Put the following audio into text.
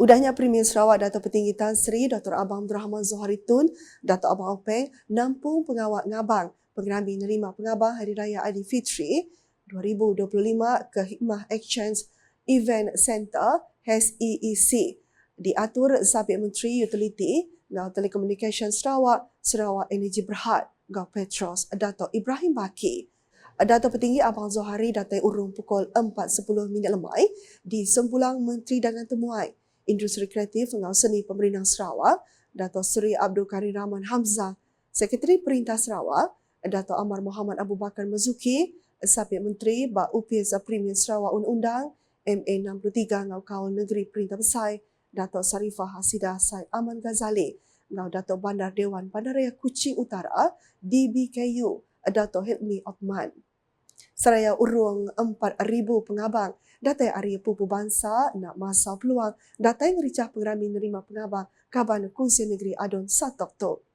Udahnya Premier Sarawak Dato' Petinggi Tan Sri Dr. Abang Abdul Rahman Zohari Tun, Dato' Abang Openg, nampung pengawal ngabang pengerambi nerima pengabang Hari Raya Aidilfitri 2025 ke Hikmah Exchange Event Center HEEC diatur Sabit Menteri Utility Ngau Telekomunikasi Sarawak, Sarawak Energi Berhad, Ngau Petros, Dato' Ibrahim Baki. Dato' Petinggi Abang Zohari datang urung pukul 4.10 minit lemai di Sempulang Menteri Dagang Temuai Industri Kreatif Pengau Seni Pemerintah Sarawak, Dato' Seri Abdul Karim Rahman Hamzah, Sekretari Perintah Sarawak, Dato' Amar Muhammad Abu Bakar Mazuki, Sabit Menteri Bak UPS Premier Sarawak Undang-Undang MA 63 Ngau Kaul Negeri Perintah Besar, Dato' Sarifah Hasidah Said Aman Ghazali, Ngau Dato' Bandar Dewan Bandaraya Kuching Utara, DBKU, Dato' Hilmi Otman. Seraya urung 4,000 pengabang. Datai Arya Pupu Bangsa nak masa peluang. Datai ngericah pengerami nerima pengabang. Kaban Kunci Negeri Adon 1 Oktober.